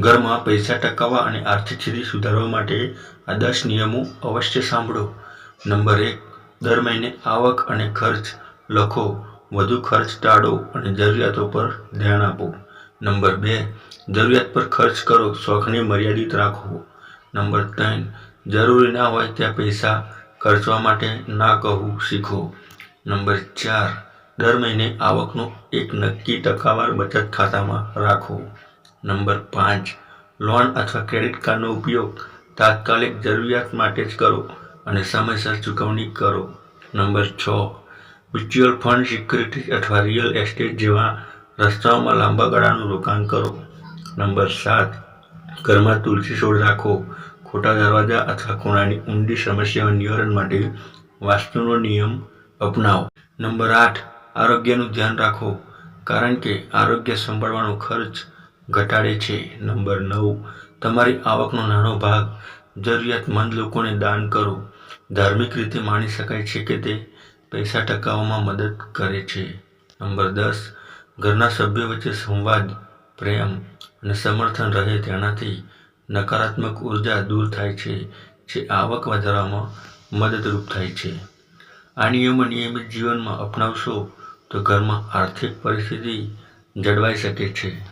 ઘરમાં પૈસા ટકાવવા અને આર્થિક સ્થિતિ સુધારવા માટે આ દસ નિયમો અવશ્ય સાંભળો. નંબર એક, દર મહિને આવક અને ખર્ચ લખો. વધુ ખર્ચ ટાળો અને જરૂરિયાતો પર ધ્યાન આપો. નંબર બે, જરૂરિયાત પર ખર્ચ કરો, શોખને મર્યાદિત રાખો. નંબર ત્રણ, જરૂરી ના હોય ત્યાં પૈસા ખર્ચવા માટે ના કહું, શીખો. નંબર ચાર, દર મહિને આવકનો એક નક્કી ટકાવાર બચત ખાતામાં રાખો. નંબર પાંચ. લોન અથવા ક્રેડિટ કાર્ડનો ઉપયોગ તાત્કાલિક જરૂરિયાત માટે જ કરો અને સમયસર ચૂકવણી કરો. નંબર છ. મ્યુચ્યુઅલ ફંડ સિક્યુરિટી અથવા રિયલ એસ્ટેટ જેવા રસ્તાઓમાં લાંબા ગાળાનું રોકાણ કરો. નંબર સાત. ઘરમાં તુલસી છોડ રાખો. ખોટા દરવાજા અથવા ખૂણાની ઊંડી સમસ્યાઓ નિવારણ માટે વાસ્તુનો નિયમ અપનાવો. નંબર આઠ. આરોગ્યનું ધ્યાન રાખો, કારણ કે આરોગ્ય સંભાળવાનો ખર્ચ ઘટાડે છે. નંબર નવ, તમારી આવકનો નાનો ભાગ. જરૂરિયાતમંદ લોકોને દાન કરો. ધાર્મિક રીતે માની શકાય છે કે તે પૈસા ટકાવવામાં મદદ કરે છે. નંબર દસ, ઘરના સભ્યો વચ્ચે સંવાદ, પ્રેમ અને સમર્થન રહે તેનાથી નકારાત્મક ઊર્જા દૂર થાય છે, જે આવક વધારવામાં મદદરૂપ થાય છે. આ નિયમો નિયમિત જીવનમાં અપનાવશો તો ઘરમાં આર્થિક પરિસ્થિતિ જળવાઈ શકે છે.